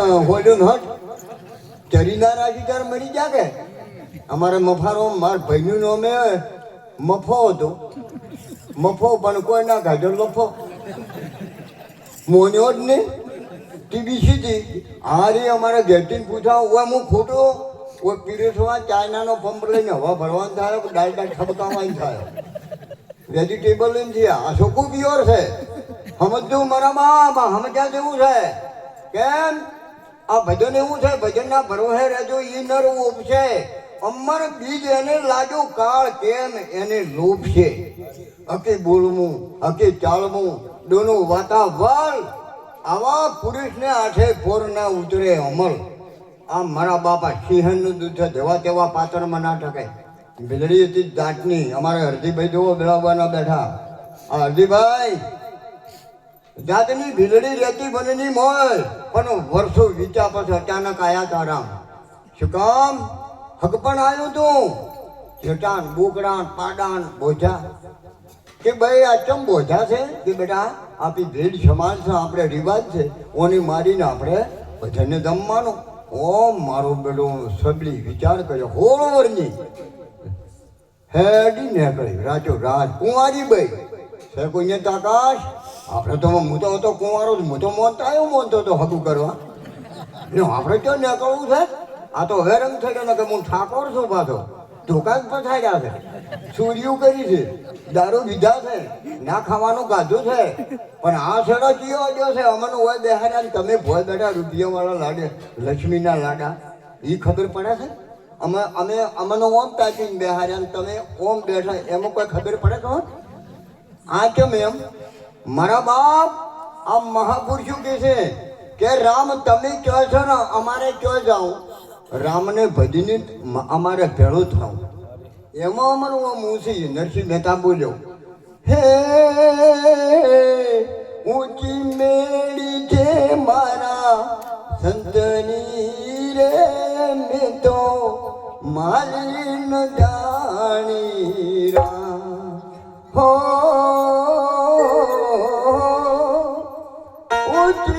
હોલ્યું હટ ચરીના અધિકાર મરી જા કે અમારે મફારો, માર ભાઈનું નામે મફો હતો. મફો પણ કોઈ ના કાઢ્યો લફો મોન્યો જ નહીં. ટીવી સીધી. રે, અમારે ઘેરથી પૂછા ઓય હું ખોટો? ઓય પીરેસમાં ચાઇનાનો પંપ લઈને હવા ભરવાનું થાય ડાળ ડાળ ખબકામાં થાય? વેજીટેબલ છે આ ચોખ્ખું પ્યોર છે. સમજવું મારા બાપ સમજ્યા જેવું છે. કેમ? આ ભજન એવું છે, ભજનના ભરોસે રહેજો, ઈ નર ઉપશે અમર બીજ એને લાગ્યો કાળ કેમ એને લોભશે હકે બોલવું, હકે ચાલવું, દોનું વાતાવરણ આવા પુરુષને આઠે ફોર ના ઉતરે અમલ. આ મારા બાપા સિંહણનું દૂધ છે, જેવા તેવા પાત્રમાં ના ટકે. બિલડી હતી દાંતની, અમારે હરજીભાઈ જોવો બેળાવવાના બેઠા. આ હરજીભાઈ જાતની ભીલડી રહેતી બનેની મોય પણ વર્ષો વીત્યા પછી અચાનક આયા તારામ શું કામ? હક પણ આવ્યું તું? જેટાન બોકડાન પાડાન બોજા. કે ભાઈ, આ ચમ બોજા છે? કે બેટા, આપી ભીડ સમાજ છે, આપણે રિવાજ છે. ઓની મારીને આપણે બધાને જમવાનું ઓમ, મારો બેડો સબલી વિચાર કર્યો. હોળવરની હેડી ને કરી રાજો. રાજ કુંવારી બઈ? છે કોઈને તાકાશ આપણે તો હું તો હતો કુંવારો જ હું તો મોનતા આવ્યો મોનતો તો હકું કરવા. ને આપણે ક્યાં નીકળવું છે? આ તો હવે રંગ થઈ ગયો કે હું ઠાકોર છું પાછો. ધોકા જ ગયા છે. સૂર્યું કરી છે. દારૂ પીધા છે. ના ખાવાનું ગાધું છે. પણ આ છેડો કયો આવ્યો છે? અમને હોય બેહાડ્યા ને તમે ભોય બેઠા રૂપિયાવાળા લાડે, લક્ષ્મીના લાડા. એ ખબર પડે છે? અમે અમે, અમને ઓમ તાકીને બેહાર્યા તમે ઓમ બેઠા. એમાં કોઈ ખબર પડે તો આ કેમ એમ? મારા બાપ આ મહાપુરુષો કે છે કે, રામ, તમે કહો છો ને? અમારે ક્યાં જાઓ? રામને ભજીને અમારે ભેળું થાવ. એમાં અમારું મુંશી નરસિંહ મહેતા બોલ્યો, હે, ઊંચી મેળી છે મારા સંતની રે, મેં તો માલી ન જાણી રામ હો ઊંચી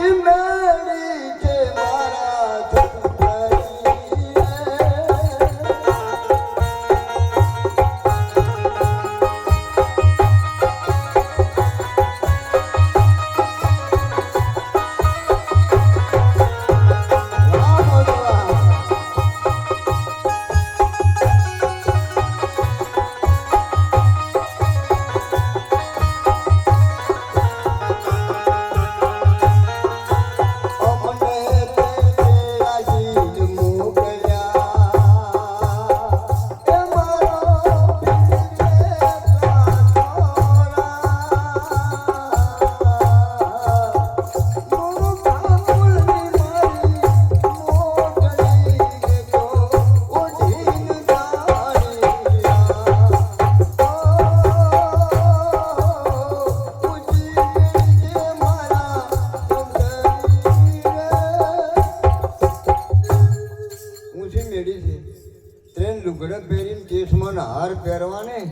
લુગડા પહેરીને કેસમાં ને હાર પહેરવાને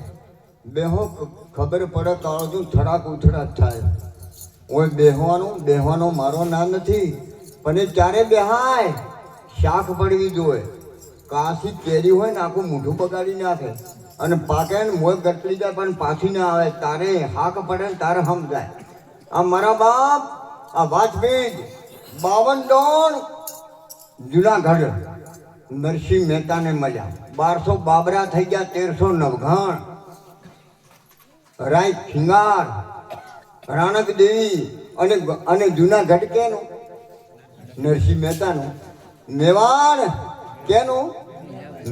બેહો, ખબર પડે કાળજું થડાક ઉથડાક થાય. હું બેહવાનું, બેહવાનો મારો ના નથી, પણ એ ચારે બેહાય? શાક પડવી જોઈએ. કાશી કેરી હોય ને આખું મૂઠું બગાડી નાખે. અને પાકે ને મોય ગટલી જાય પણ પાછી ના આવે. તારે હાક પડે ને તારે હમ જાય આ મારા બાપ, આ વાજપેયી બાવન દોણ જુનાગઢ, નરસિંહ મહેતાને મળ્યા. બારસો બાબરા થઈ ગયા, તેરસો નવઘણ. રાય ખિંગાર રાણક દેવી અને અને જુનાગઢ કેનું નરસિંહ મહેતાનું, મેવાડ કેનું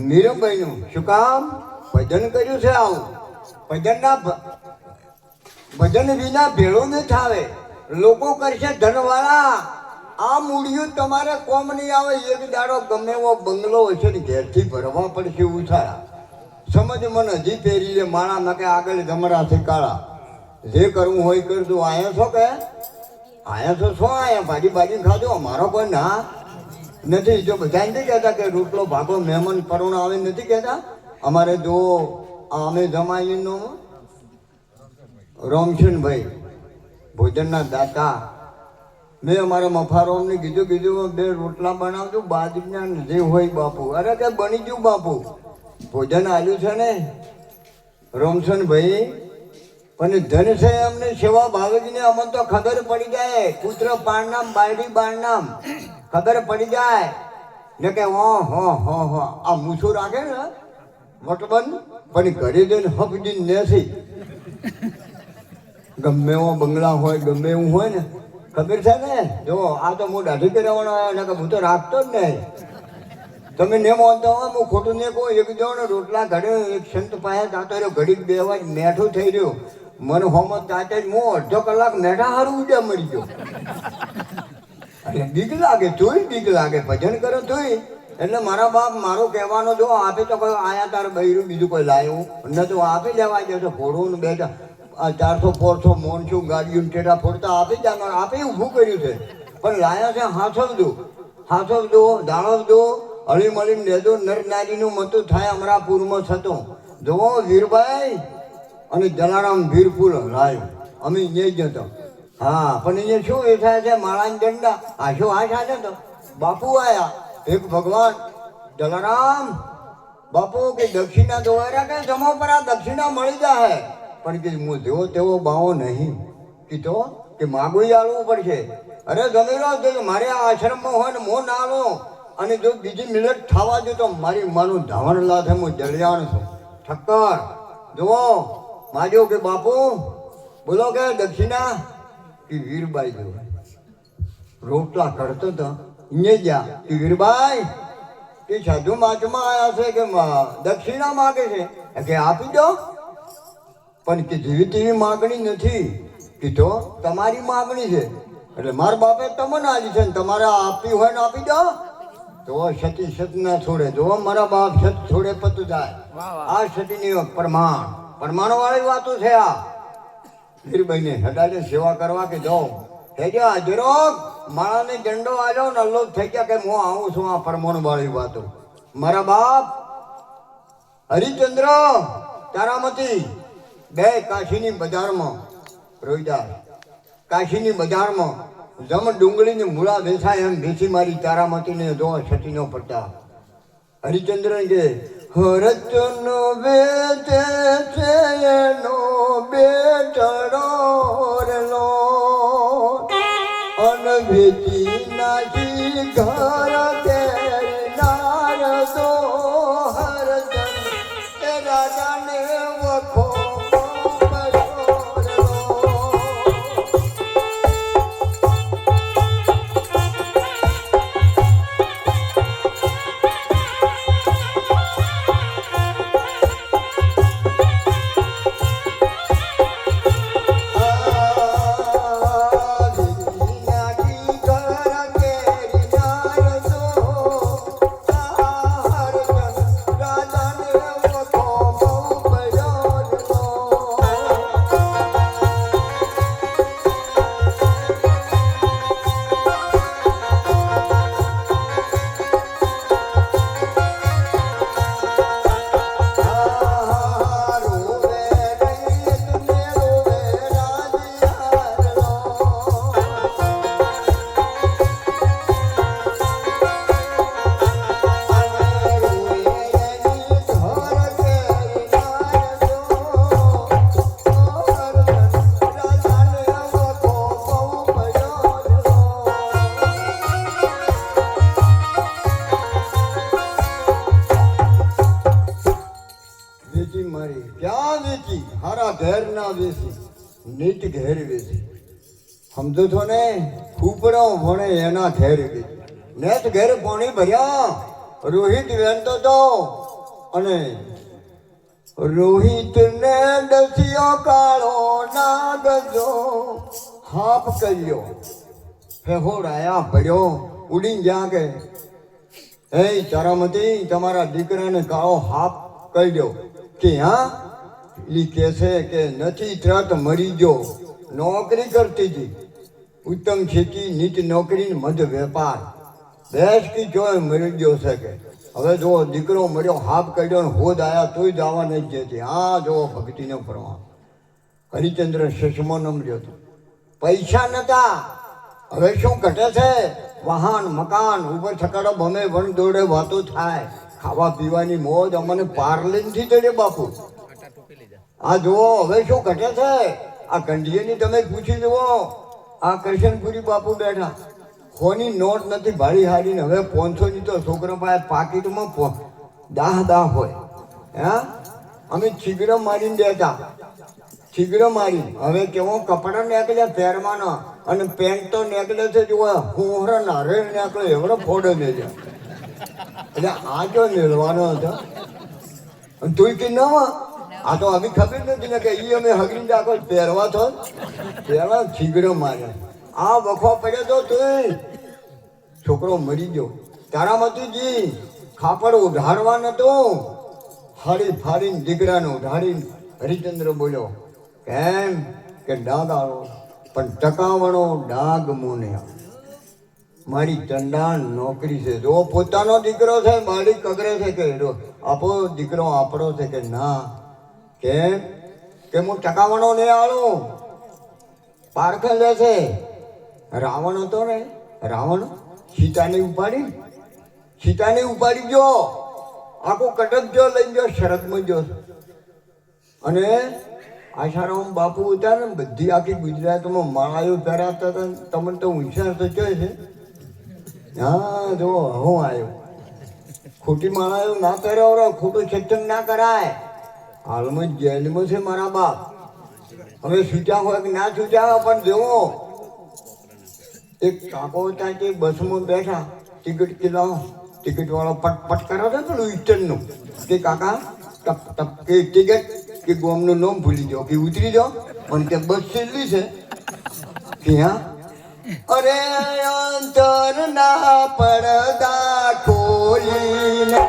મીરુભાઈનું શું કામ? ભજન કર્યું છે આવું. ભજનના ભજન વિના ભેળો ન થાવે. લોકો કરશે ધનવાળા. આ તમારે કોમ નહીં આવે એક દાડો ગમે એવો બંગલો હશે ને, ઘેરથી ભરવા પડશે ઉછાળા. સમજ મને, હજી પહેરી લે માણા નકે આગળ જમરાથી કાળા. જે કરવું હોય કરજો. આયા છો કે? આયા છો શું આયા? ભાજી ભાજી ખાજો? અમારો કોઈ ના? નથી, જો બધા નથી કહેતા કે રોટલો ભાગો, મહેમાન પરોણા આવે, નથી કહેતા? અમારે જો અમે જમાઈનો રોમશનભાઈ ભોજનના દાતા મેં અમારા મફારોમને કીધું કીધું, બે રોટલા બનાવજો, બાજરીના જે હોય બાપુ. અરે કે બની ગયું બાપુ. ભોજન આવ્યું છે ને? રોમસન ભાઈ, પણ ધન છે અમને સેવા ભાવેજીને અમને તો ખબર પડી જાય. પુત્ર પાણનામ બાયડી બાણનામ ખબર પડી જાય. ને કે, હો હો હો હો, આ મૂછું રાખે ને મટબન પણ ઘરે જઈને હપજી નથી ગમે એવો બંગલા હોય, ગમે એવું હોય ને છે ને? જો, આ તો હું દાઢી કરાવવાનો આવ્યો કે હું તો રાખતો જ નહીં. તમે ને માનતા હોય, હું ખોટું ને કહું, એક જણ રોટલા ઘડે, એક સંત પાસે જાતો રહ્યો ઘડીક બે વાર મેઠું થઈ રહ્યું. મને હોમત તાતે જ હું અડધો કલાક મેઠા હારું ઉડ્યા મરી ગયો. અને બીક લાગે તોય બીક લાગે, ભજન કરો તોય એટલે મારા બાપ મારો કહેવાનો, જો આપે તો કોઈ આયા તાર બૈરું બીજું કોઈ લાવ્યું ન તો આપી લેવા જશે ફોડવું ને બેઠા. આ ચારસો પોરસો મોનસું ગાડીયું ટેટા ફોડતા આપી જ આનો આપે ઊભું કર્યું છે? પણ લાયા છે હાથવદું હાથવદો દાણવદો હળી મળીને લેજો નર નારીનું મતું થાય અમરાપુરમાં થતું. જો વીરભાઈ, અને જલારામ વીરપુર રાય. અમે અહીંયા જ જતો હા, પણ અહીંયા શું એ થાય છે, માળાની દંડા? આ શું આ થાય તો? બાપુ આયા. એક ભગવાન, જલારામ, બાપુ, કે દક્ષિણા દોવાયા કે જમો પર આ દક્ષિણા મળી જાય પણ કે હું જેવો તેવો બાવો નહીં. કીધો કે માગું આલવું પડશે. અરે ગમેલો તો મારે આ આશ્રમમાં હોય ને મો ના આલો અને જો બીજી મિનિટ થવા દો તો મારી માનું ધાવણ લાથે હું જળિયાણ છું. ઠક્કર, જુઓ માજો કે બાપુ? બોલો કે દક્ષિણા? કે વીરબાઈ જો રોટલા કરતો તો અહીંયા ગયા. કે વીરબાઈ એ સાધુ માચમાં આવ્યા છે કે દક્ષિણા માગે છે? કે આપી દો. પણ કે જેવી તેવી માગણી નથી. કીધો તમારી માગણી છે. એટલે મારા બાપે તમને આલી છે ને તમારે આપી હોય ને આપી દો. તો સતી સત ના છોડે જો મારા બાપ સત છોડે પતું જાય. આ સતીની પ્રમાણ. પ્રમાણ વાળી વાતો છે આ. વીરબાઈને હડાડે સેવા કરવા કે જાઓ. હેજો હાજરો માળાને ઝંડો આવ્યો ને અલ્લો થઈ ગયા કે હું આવું છું આ પરમાણુ વાળી વાતો. મારા બાપ હરિચંદ્ર તારામતી બે કાશીની બજારમાં રોઈદાસ કાશીની બજારમાં જમ ડુંગળીની મૂળા બેસાય એમ ભેંસી મારી તારામતીને જો ન પડતા. હરિચંદ્ર કે હરચન વેચે છે એનો બેટડો અન વેચી નાખી ઘર કેનાર દો. હારા ઘેર ના વેસી નીચ ઘેર વેસી સમજો છો ને? ખૂપડો ભણે એના ઘેર વેચી નેત ઘેર પાણી ભર્યા, રોહિત વેનતો તો અને રોહિત ને ડસિયો કાળો નાગજો હાફ કર્યો. ફેહોડાયા ભર્યો, ઉડીને જ્યાં કે હે ચારામતી, તમારા દીકરાને કાળો હાફ કહી દો કે હા? ઈ કે છે કે નથી ત્રત મરી ગયો. નોકરી કરતી હતી. ઉત્તમ ખેતી, નીચ નોકરી મધ વેપાર. ભેંસ કી જોય મરી ગયો છે કે. હવે જો દીકરો મળ્યો હાફ કર્યો ને હોદ આવ્યા તોય જવા નહીં જતી હા, જો ભક્તિનો પ્રમાણ હરિચંદ્ર શશમો નમર્યો હતો. પૈસા નતા. હવે શું ઘટે છે? વાહન, મકાન ઉપર છકડો ભમે વણ દોડે વાતો થાય. ખાવા પીવાની મોજ અમને પાર્લેનથી ચડે બાપુ. આ જુઓ, હવે શું ઘટે છે? આ કંઢીએની તમે પૂછી જુઓ. આ કૃષ્ણપુરી બાપુ બેઠા. ફોની નોટ નથી ભાડી હાડીને હવે પોનસો ની તો છોકરા પાસે પાકીટમાં દાહ દાહ હોય. હા? અમે છીગડો મારીને દેતા છીગડો મારી હવે કેવો કપડા નીકળ્યા પહેરવાનો અને પેન્ટ તો નીકળે છે જો હોહરા નારે નીકળે એવડો ફોડો ને એટલે આ જો મેળવાનો હતો? તું કે ન આ તો અમે ખબર નથી ને કે એ અમે હગરી આગળ પહેરવા તો. પહેરવા છીગડો મારે આ વખો પડ્યો તો તું છોકરો મરી ગયો. તારા જી ખાપડ ઉઢાડવા નતો. હાડી ફાડીને દીકરાને ઉધારીને હરિચંદ્ર બોલ્યો, કેમ કે દાદાળો પણ ટકાવણો ડાગ મોને. મારી ચંડાણ નોકરી છે. જો પોતાનો દીકરો છે, મારી કગરે છે કે આપો દીકરો આપણો છે કે ના? કેમ કે હું ટકાવણો નહીં આવું પારખે લે છે. રાવણ હતો ને, રાવણ સીતાને ઉપાડી સીતાને ઉપાડી ગયો. આખો કટક જો લઈ ગયો શરતમાં જો અને આશારામ બાપુ હતા ને, બધી આખી ગુજરાતમાં માળાઓ પહેરાતા હતા તમને તો હોશિયાર તો છે હા, જો, હું આવ્યો. ખોટી માળાઓ ના પહેરાવો ખોટું સત્સંગ ના કરાય. હાલમાં જેલમાં છે મારા બાપ. હવે છૂટ્યા હોય કે ના છૂટ્યા પણ જેવો એક કાકો હતા તે બસમાં બેઠા. ટિકિટ કિલો ટિકિટ વાળો પટ પટ કરે છે પેલું ઈસ્ટર્નનું કે કાકા ટપ ટપ કે ટિકિટ કે ગોમનું નામ ભૂલી જાઓ, કે ઉતરી જાઓ. પણ કે બસ છેલ્લી છે. કે હા? અરે અંતરના પડદા ખોલીને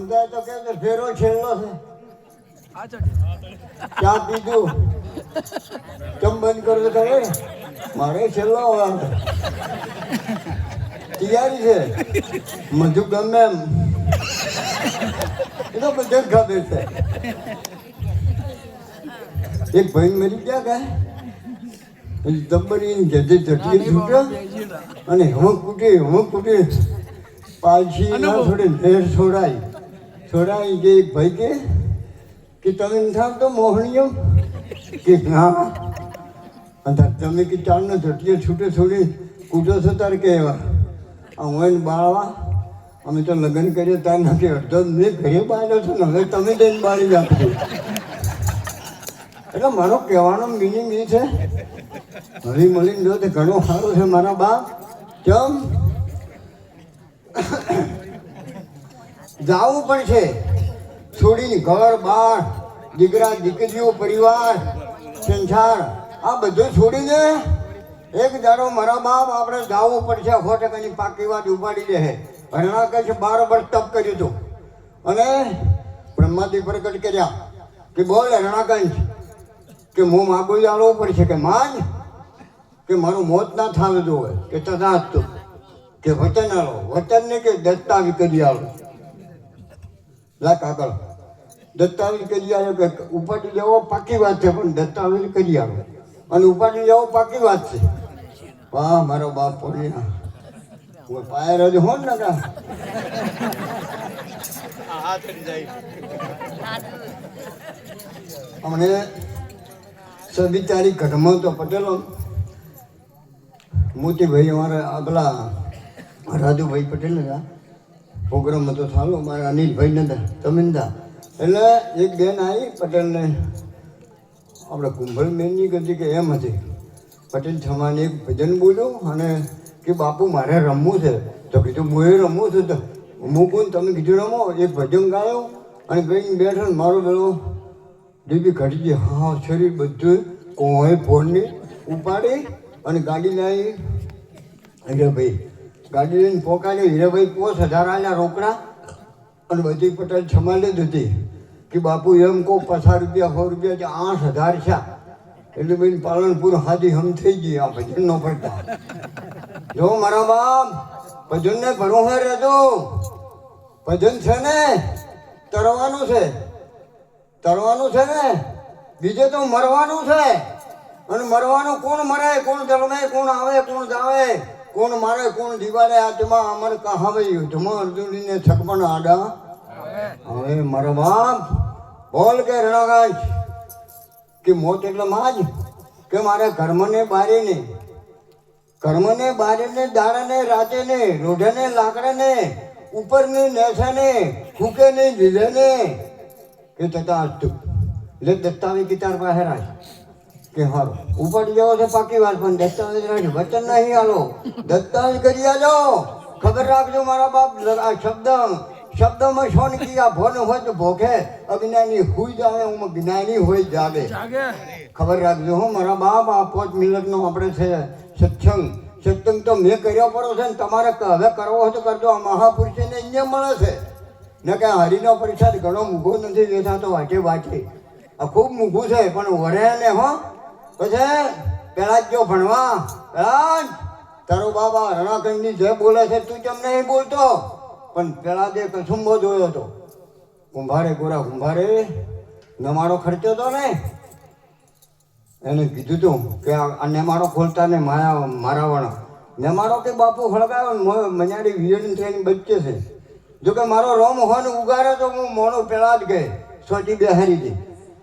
સમજાય તો કે છે, ફેરો છેલ્લો છે. આ ચડી ચા પીધું ચમ બંધ કરો તો ખબર મારે છેલ્લો વાર તૈયારી છે. મધુ ગમે એમ. એ તો બધે જ ખબર છે. એક ભાઈ મરી ગયા કે દબરી જતી જટી છૂટ્યો. અને હમક કૂટી હમક કૂટી. પાછી ના છોડે નેર છોડાઈ જે એક ભાઈ કે? કે તમે થાવ તો મોહણીઓ? કે ના. અને તમે કે ચાલને જટીએ છૂટે છોડી કૂટો છો તાર કહેવા હું એને બાળવા? અમે તો લગ્ન કરીએ તાર નથી અડધો મેં ઘરે બાળ્યો છું ને હવે તમે જઈને બાળી આપજો એટલે મારો કહેવાનો મિનિંગ એ છે, હળી મળીને જો તે ઘણું સારું છે મારા બા. કેમ જાવું પણ છે. છોડીને ઘર, બાર, દીકરા, દીકરીઓ, પરિવાર, સંસાર, આ બધું છોડીને એક દાડો મારા બાપ આપણે જાવું પડશે સો ટકાની પાકી વાત ઉપાડી દે ભરણા કહે છે, બાર વર્ષ તપ કર્યું હતું. અને બ્રહ્માથી પ્રગટ કર્યા કે બોલ હરણાકંઠ કે હું માગું આલવું પડશે કે માન, કે મારું મોત ના થાવે જોવે, કે તથાસ્તુ કે વચન આલો. વચન ને કે દત્તા વિકરી આલો. લા આગળ. દસ્તાવેજ કરી આવ્યો કે ઉપાડી લેવો, પાકી વાત છે, પણ દસ્તાવેજ કરી આવ્યો. અને ઉપાડી લેવો, પાકી વાત છે. વાહ, મારો બાપ પડી હું પાયર જ હોન ને કા અમને સભી તારીખ ઘટમાં તો પટેલો. મોતીભાઈ અમારા આગલા રાજુભાઈ પટેલ હતા. પ્રોગ્રામ હતો સારો મારા અનિલભાઈ નતા તમે નતા એટલે એક બેન આવી પટેલને, આપણે કુંભલબેનની ગતિ કે એમ હતી. પટેલ છમાને એક ભજન બોલ્યો અને કે બાપુ, મારે રમવું છે. તો કીધું, હું એ રમવું છું તો. હું કોણ? તમે કીધું, રમો. એક ભજન ગાયો અને ગઈને બેઠો મારો પેલો દીદી ઘટી ગઈ હા શરીર બધું કોઈ ફોનની ઉપાડી અને ગાડી લાવી. હીરાભાઈ ગાડી લઈને પોકાડી હીરાભાઈ પોસ હજારાના રોકડા અને બધી પટેલ છમાલી દીધી કે બાપુ એમ કહો પચાસ રૂપિયા, સો રૂપિયા છે આઠ હજાર છે. એટલે બેન પાલનપુર હાથી હમ થઈ ગઈ આ ભજન નો પડતા જો મારા બાપ ભજન ને હોય રહેજો. ભજન છે ને, તરવાનું છે. તરવાનું છે ને, બીજે તો મરવાનું છે. અને મરવાનું કોણ મરે, કોણ જન્મે, કોણ આવે, કોણ જાવે? કોણ મારે, કોણ દિવાળે આત્મા, અમર કહાવે, યુદ્ધમાં અર્જુનીને છકપણ આડા. હવે મારો બાપ, બોલ કે રણાગાજ કે મોત એટલે માજ, કે મારે કર્મને બારે ને કર્મને બારીને, દાડાને, રાતેને ને રાતે ને નેસાને ને લાકડે ને ઉપર ને નેસે ને લીધે ને કે તથા એટલે દત્તાવી કિતાર પાસે રાખ. કે હારો ઉપાડી જવો છે પાકી વાત પણ દસ્તાવેજ રાખજો વચન નહીં આલો. દસ્તાવેજ કરી આલો. ખબર રાખજો મારા બાપ આ શબ્દ શબ્દમાં શોન કિયા ભોન હોય તો ભોગે. અજ્ઞાની હુઈ જાવે હું જ્ઞાની હોય જાગે. ખબર રાખજો હો મારા બાપ આ પોચ મિનિટનો આપણે છે સત્સંગ. સત્સંગ તો મેં કર્યો પડો છે ને તમારે હવે કરવો હોય તો કરજો આ મહાપુરુષને અહીંયા મળે છે. ને કે હરિનો પ્રસાદ ઘણો મૂઘો નથી વેચાતો વાંચે વાંચે આ ખૂબ મૂઘું છે પણ વરે ને હો પછી પેલા જ ભણવા. પેલા તારો બાબા રણાકંડની જે બોલે છે, તું કેમ નહીં બોલતો? પણ પેલા જે કસુંબો જોયો હતો કુંભારે ગોરા કુંભારે નમાડો ખર્ચો તો ને? એને કીધું તું કે આ નેમાડો ખોલતા ને માયા મારાવાળા નેમાડો કે બાપુ હળગાવ્યો ને મજાડી વિયન થઈને બચે છે. જોકે મારો રોમ હોય ને ઉગાડે તો હું મોનો પેલા જ ગઈ સોચી બેહારી હતી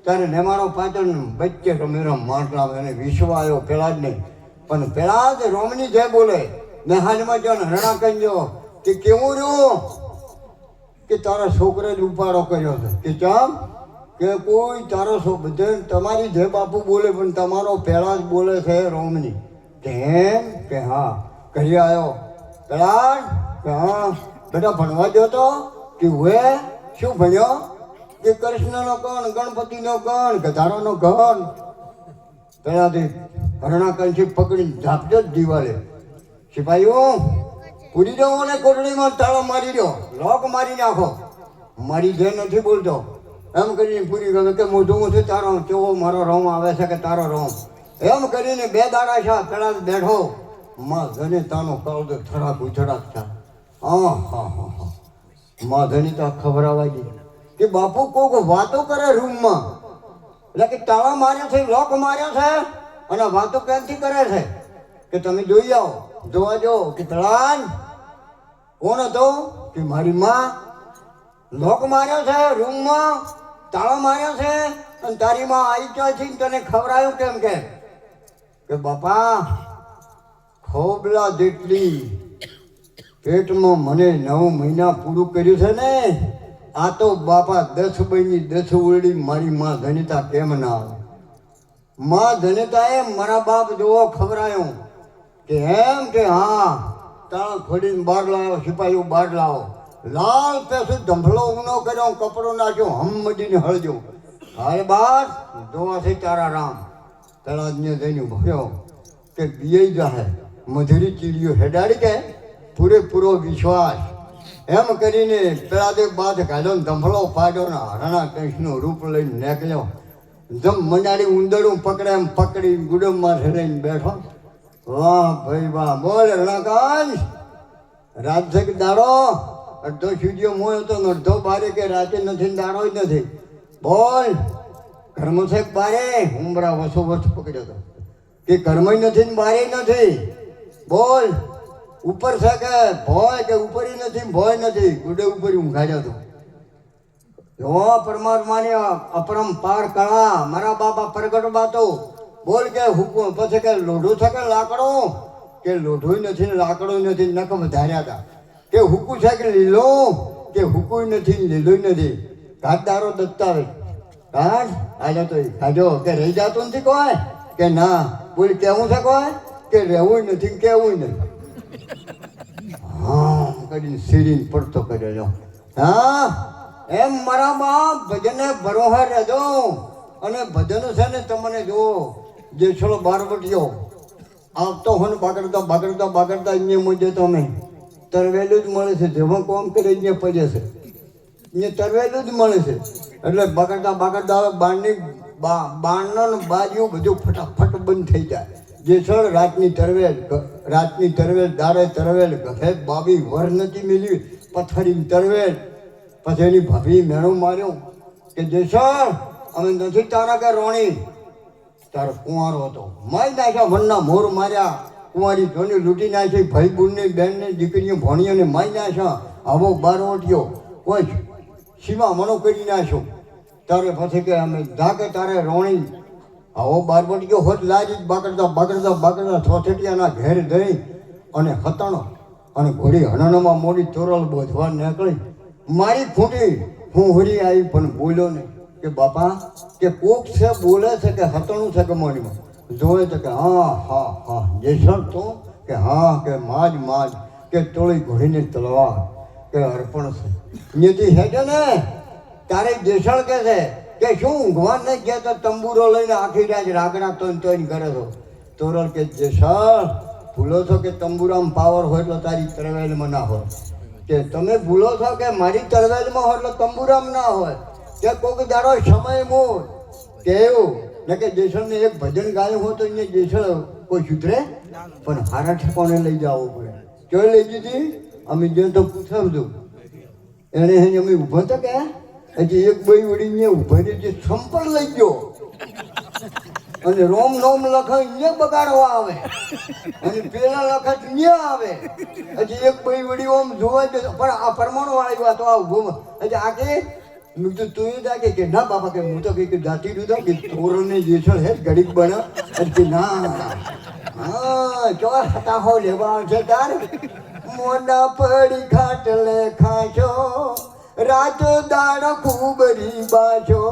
ત્યારે નેમાડો પાછળ બચ્ચે તો મેરો માટલા એને વિશ્વ આવ્યો પેલા જ નહીં. પણ પેલા જ રોમની જે બોલે નેહાજમાં જો રણા કહીજો કે કેવું રહ્યું? કે તારા છોકરે જ ઉપાડો કર્યો છે. કે ચમ? કે કોઈ તારો છો, બધે તમારી જે બાપુ બોલે, પણ તમારો પહેલા જ બોલે છે રોમની. કેમ? કે હા કહી આવ્યો પેલા કે હા. બેટા ભણવા ગયો તો? કે હું શું ભણ્યો? કે કૃષ્ણનો ગણ ગણપતિનો ગણ ગધારોનો ગણ હરણા હરણાકંશી પકડીને ઝાપજો જ દિવાલે. સિપાહીઓ પૂરી દો અને કોટડીમાં તાળો મારી દો, લોક મારી નાખો. મારી જે નથી બોલતો. એમ કરીને પૂરી ગયો કે મોઢું મોઢું તારો, કેવો મારો રોમ આવે છે કે તારો રોમ? એમ કરીને બે દાડા છે પેલા બેઠો. માં ધને તાનો કળો થરાક ઉછળાક થા હા હા હા માં ધની તો ખબરાવા ગઈ કે બાપુ કોક વાતો કરે રૂમમાં. એટલે કે તાળા માર્યા છે, લોક માર્યા છે, અને વાતો ક્યાંથી કરે છે? કે તમે જોઈ આવો, જોવા જો કે તળાન કોણ હતો? કે મારી માં. લોક માર્યો છે, રૂમમાં, તાળા માર્યો છે, અને તારી માં આવી ચોથી તને ખવડાયું કેમ કે? કે બાપા, ખોબલા જેટલી પેટમાં મને નવ મહિના પૂરું કર્યું છે ને આ તો બાપા દસ બહેની દસ ઉરડી મારી માં ધનિતા કેમ ના આવે? માં ધનિતાએ મારા બાપ જોવો ખવડાયું કે એમ કે હા તાણ ખોડીને બહાર લાવ્યો સિપાહીઓ બહાર લાવો. લાલ પેસું ધંભલો ઊનો કર્યો, કપડો નાખ્યો, હમ મજીને હળજો. હારે બાર છે તારા રામ. તળાજને જઈને ભર્યો કે બીઈ જાહે. મધુરી ચીડીઓ હેડાડી કે? પૂરેપૂરો વિશ્વાસ. એમ કરીને પેલા દે બાદ કાઢ્યો ધંભલો પાડ્યો ને હરણા કંઈકનું રૂપ લઈને નીકળ્યો. જમ મંડાડી ઉંદરું પકડે એમ પકડી ગુડમમાં રહીને બેઠો. વાહ ભાઈ વાહ, બોલ રણાકાંત રાજક દાડો. અડધો સૂર્ય મોય ને અડધો બારે કે રાતે નથી દાડો જ નથી. બોલ. કર્મશેક બારે ઉમરા વસો વર્ષ પકડ્યો હતો. કે કર્મ નથી બારે નથી. બોલ. ઉપર છે કે ભોય કે ઉપરી નથી, ભય નથી. ગુડે ઉપરી ઊંઘાડ્યો હતો જો પરમાત્માની અપરંપાર કળા, મારા બાપા પ્રગટ બાતો બોલ કે હુકમ. પછી કે લોઢું છે કે લાકડો? કે લોઢું નથી લાકડું નથી નકમ ધાર્યા હતા કે હુકું છે કે લીલો? કે હુકું નથી લીલું નથી. ઘાટદારો દત્તાવે કાઢ આજે તો ખાજો કે રહી જાતું નથી કોઈ? કે ના. બોલ, કેવું છે કોઈ? કે રહેવું નથી કેવું નથી. હા કરીને સીડીને પડતો કરેલો હા? એમ મારા બાપ ભજને બરોહર રહેજો. અને ભજન છે ને તમને જો જે છોડો બાર વટ્યો. આવતો હોય ને બાગડતા બાગડતા બાગડતા અહીંયા મૂજે તો અમે. તરવેલું જ મળે છે. જેમાં કોમ કરે અહીંયા પજે છે. અહીંયા તરવેલું જ મળે છે. એટલે બગડતા બગડતા હવે બાણની બાણનો બાજુ બધું ફટાફટ બંધ થઈ જાય. જે છોડ રાતની તરવેલ રાતની તરવેલ, દારે તરવેલ ગધે બાબી વર નથી મિલી પથરી તરવેલ. પછી ભાભી મેણો માર્યો કે જેસર અમે નથી તારા કે રોણી. તારો કુંવારો હતો. મારી નાખ્યા મનના મોર માર્યા. કુંવારી જોની લૂંટી નાખી. ભાઈ બુનની બેનની દીકરીઓ ભણીઓને મારી નાખ્યા. આવો બાર ઓટ્યો કોઈ સીમા મનો કરી નાખ્યો. તારે પછી કે અમે ધાકે તારે રોણી. આવો બાર ગયો હોત, લાજી બાકડતા બાકડતા બાકડતા થોથેટિયાના ઘેર ગઈ અને હતાણો અને ઘોડી હણનમાં મોડી ચોરલ બોધવા નીકળી. મારી ખૂટી, હું હોરી આવી પણ બોલ્યો નહીં. કે બાપા, કે કોક છે, બોલે છે, કે હતણું છે કે મોડીમાં જોવે છે કે હા હા હા જેસર તો, કે હા, કે માજ માજ, કે તોળી ઘોડીની તલવાર, કે અર્પણ છે. નીતિ છે ને, તારે જેસળ કે છે? કે શું ઊંઘવા નહીં ગયા તો તંબુરો લઈને આખી રાત રાગડા તોય તોય કરે છો તોરલ કે જેસળ ભૂલો છો કે તંબુરામ પાવર હોય એટલે તારી તરવેલમાં ના હોય. કે તમે ભૂલો છો કે મારી તરવેલમાં હોય એટલે તંબુરામ ના હોય? કે કોઈક દાડો સમય મૂળ. કે એવું? ને કે જેસળને એક ભજન ગાયું હોય તો અહીંયા જેસળ કોઈ સુધરે? પણ હારા ઠેકોને લઈ જવું પડે. ચોઈ લઈ દીધી અમે જે તો પૂછાવતું એને અમે ઊભો તો કે? હજી એક બે વડી ઊભા રહી જે સંપલ લઈ ગયો. અને રોમ નોમ લખાય ને બગાડવા આવે. અને પેલા લખત ને આવે. હજી એક ભાઈ વડી ઓમ જોવા જ પણ આ પરમાણુ વાળી વાત આ ઊભો એટલે આ કે? મેં કીધું, તું જા કે ના બાપા કે, હું તો કઈ જાતી દીધો કે તોરને જેસળ હે ઘડીક બને. એટલે કે, ના હા જો હતા હો લેવા છે તાર. મોના પડી ખાટલે ખાશો રાતો દાડો ખૂબ રીબાજો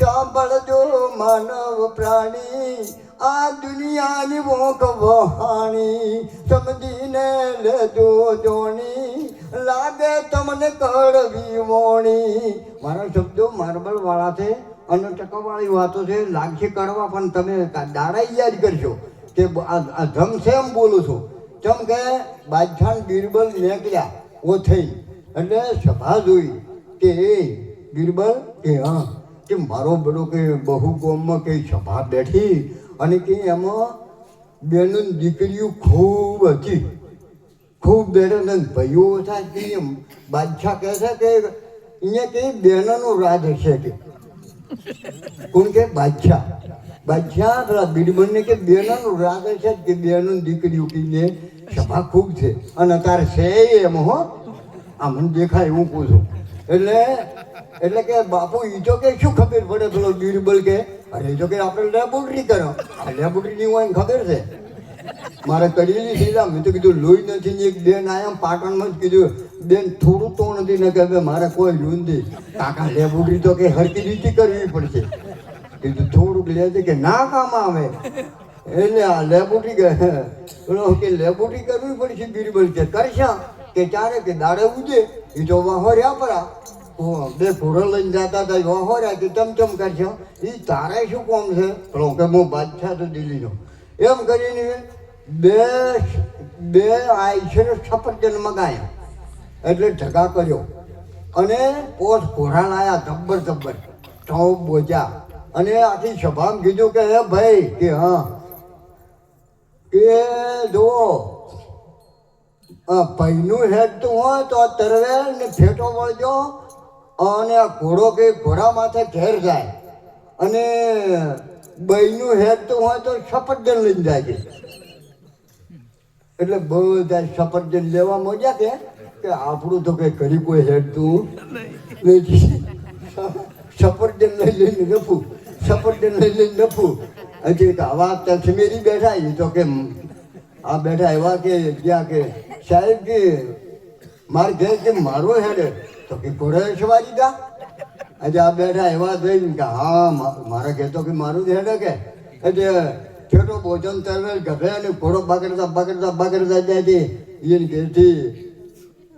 સાંભળજો માનવ પ્રાણી, આ દુનિયાની વોક વહાણી, સમજીને લેજો જોણી, લાગે તમને કડવી વોણી. મારા શબ્દો માર્બલ વાળા છે, અને ટકાવાળી વાતો છે, લાગશે કડવા, પણ તમે દાડા યાદ કરશો. કે આ આ ધમ છે એમ બોલું છું? ચમ કે બાદશાહ બિરબલ નીકળ્યા ઓ થઈ. એટલે સભા જોઈ કે એ બિરબલ કે હા, કે મારો બધો કે બહુ ગોમમાં કે સભા બેઠી અને કે એમાં બેનું દીકરીઓ ખૂબ હતી. ખૂબ બેનો ને ભાઈઓ હતા કે એમ. બાદશાહ કહે છે કે અહીંયા કે બેનનો રાજ હશે કે. કોણ કે? બાદશાહ. બાદશાહ પેલા બિરબલને કે બેનનો રાજ હશે કે બેનું દીકરીઓ કે સભા ખૂબ છે. અને અત્યારે છે એમ હો. આ મને દેખાય હું પૂછું એટલે એટલે કે બાપુ એ જો કે શું ખબર પડે પેલો બિરબલ કે, અરે જો કે આપણે લેબોરેટરી કરો. આ લેબોરેટરી હોય ખબર છે? મારે કરેલી સીધા મેં તો કીધું લોહી નથી ને એક બેન આયા પાટણમાં જ કીધું, બેન, થોડું તો નથી ને કે મારે કોઈ લોહી નથી. કાકા લેબોરેટરી તો કે હરકી રીતે કરવી પડશે. કીધું, થોડુંક લે કે ના કામ આવે. એટલે આ લેબોરેટરી પેલો કે લેબોરેટરી કરવી પડશે બિરબલ કે, કરશા? કે ચારે કે દાડે ઉજે, એ જો વાહોર્યા પરા બે ઘોડો લઈને જતા હતા વાહોર્યા કે ચમચમ ચમ કરશો એ તારે શું કોમ છે? પેલો કે હું બાદશાહ તો દિલ્હીનો. એમ કરીને બે બે આઈશર સફરજન મગાયા. એટલે ઢગા કર્યો. અને પોત ઘોડા લાયા ધબ્બર ધબ્બર. તો બોજા. અને આખી સભામાં કીધું કે, હે ભાઈ, કે હા. કે જુઓ આ પૈનું હેડતું હોય તો તરવેલ ને ફેટો વળજો અને આ ઘોડો કે ઘોડા માથે ઘેર જાય. અને બૈનું હેડતું હોય તો સફરજન લઈને જાય છે એટલે બધા સફરજન લેવા મોજા કે? કે આપણું તો કે કરી કોઈ હેડતું નથી સફરજન લઈ લઈને નફું. સફરજન લઈ લઈને નફું. હજી આવા તસમેરી બેઠા એ તો કે આ બેઠા એવા કે જ્યાં કે સાહેબ કે મારે ઘેર કે મારો હેડે તો કે ઘોડે સવારી દા આજે આ બેઠા એવા થઈને કે હા મારા ઘેર તો કે મારું જ હેડે કે. એટલે છેટો ભોજન તરવેલ ગભે અને ઘોડો બગડતા બગડતા બગડતા જાય છે. એને ઘેરથી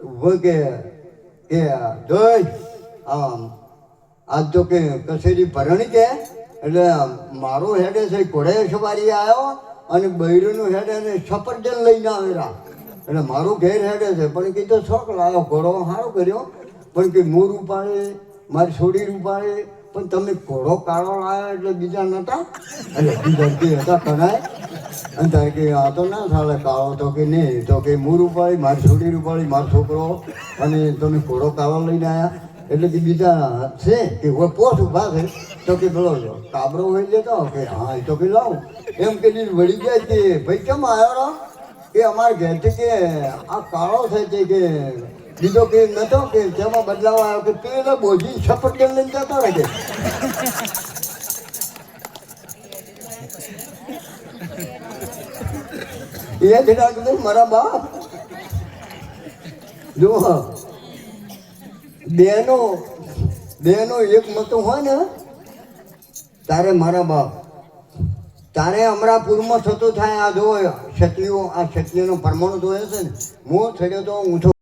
ઊભો કે કે, જોઈ, આમ, આજ તો કે કસેરી ભરણી કે, એટલે મારો હેડે છે, ઘોડે સવારી આવ્યો અને બૈરનું હેડે ને સફરજન લઈને આવેલા એટલે મારું ઘેર હેડે છે, પણ કીધું શોખ લાવ્યો ઘોડો સારો કર્યો. પણ કે મૂર ઉપાડે, મારી છોડી ઉપાડે, પણ તમે ઘોડો કાળો લાવ્યા એટલે બીજા નતા? એટલે બીજા હતા તણાય અને તારે કે આ તો ના ચાલે કાળો તો કે નહીં, તો કે મૂર ઉપાડી, મારી છોડી ઉપાડી, મારો છોકરો, અને તમે ઘોડો કાળો લઈને આવ્યા એટલે કે બીજા છે કે હવે પોસ ઊભા છે, તો કે પેલો કાબરો હોય લેતો કે હા એ તો કે લાવ. એમ કે વળી જાય કે, ભાઈ, કેમ આવ્યો કે અમારે ઘેરથી કે આ કાળો છે કે બીજો કે નતો કે તેમાં બદલાવ આવ્યો કે પેલો બોજી સફરજન લઈને જતો રહે છે. એ જ કીધું મારા બાપ. જો બેનો બેનો એક મતો હોય ને, તારે મારા બાપ તારે અમરાપુરમાં થતું થાય, આ જો ક્ષત્રિયો, આ ક્ષત્રિયનો પરમાણુ જોયો છે ને? હું થયો તો ઊંચો